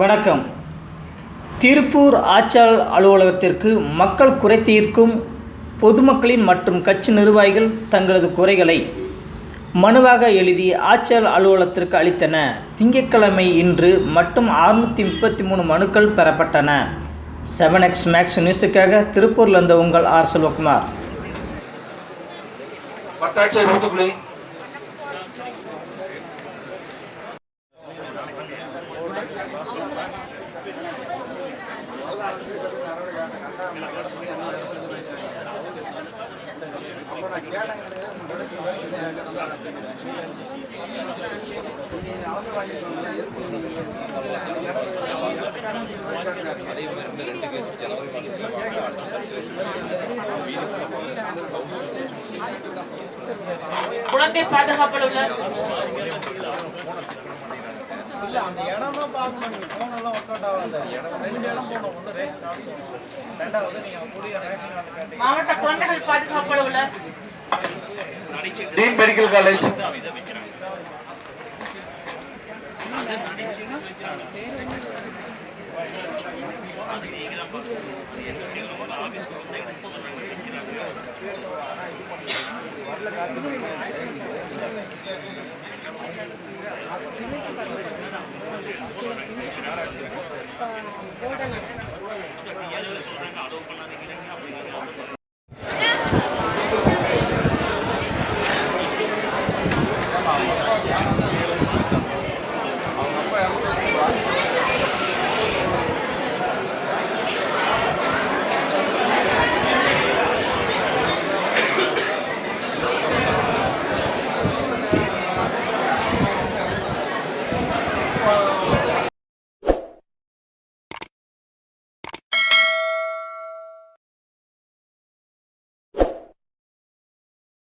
வணக்கம். திருப்பூர் ஆட்சியாளர் அலுவலகத்திற்கு மக்கள் குறை தீர்க்கும் பொதுமக்களின் மற்றும் கட்சி நிர்வாகிகள் தங்களது குறைகளை மனுவாக எழுதி ஆட்சியாளர் அலுவலகத்திற்கு அளித்தன. திங்கட்கிழமை இன்று மட்டும் அறுநூற்றி முப்பத்தி மூணு மனுக்கள் பெறப்பட்டன. செவன் எக்ஸ் மேக்ஸ் நியூஸுக்காக திருப்பூரில் இருந்த உங்கள் ஆர் செல்வகுமார். வட்டாட்சியர் ஊத்துக்குழி குழந்தை பாதுகாப்பு இல்ல அந்த இடம் தான் பார்க்கணும். போன் எல்லாம் ஒர்க் அவுட் ஆகாது. ரெண்டு இடம் போகணும் ஒன்று ரேஷன் கார்டு ரெண்டாவது நீங்க புரிய ரேஷன் கார்டு மாவட்ட குழந்தைகள் பாதுகாப்பு அளவுல டீன் மெடிக்கல் காலேஜ் வரல Thank you.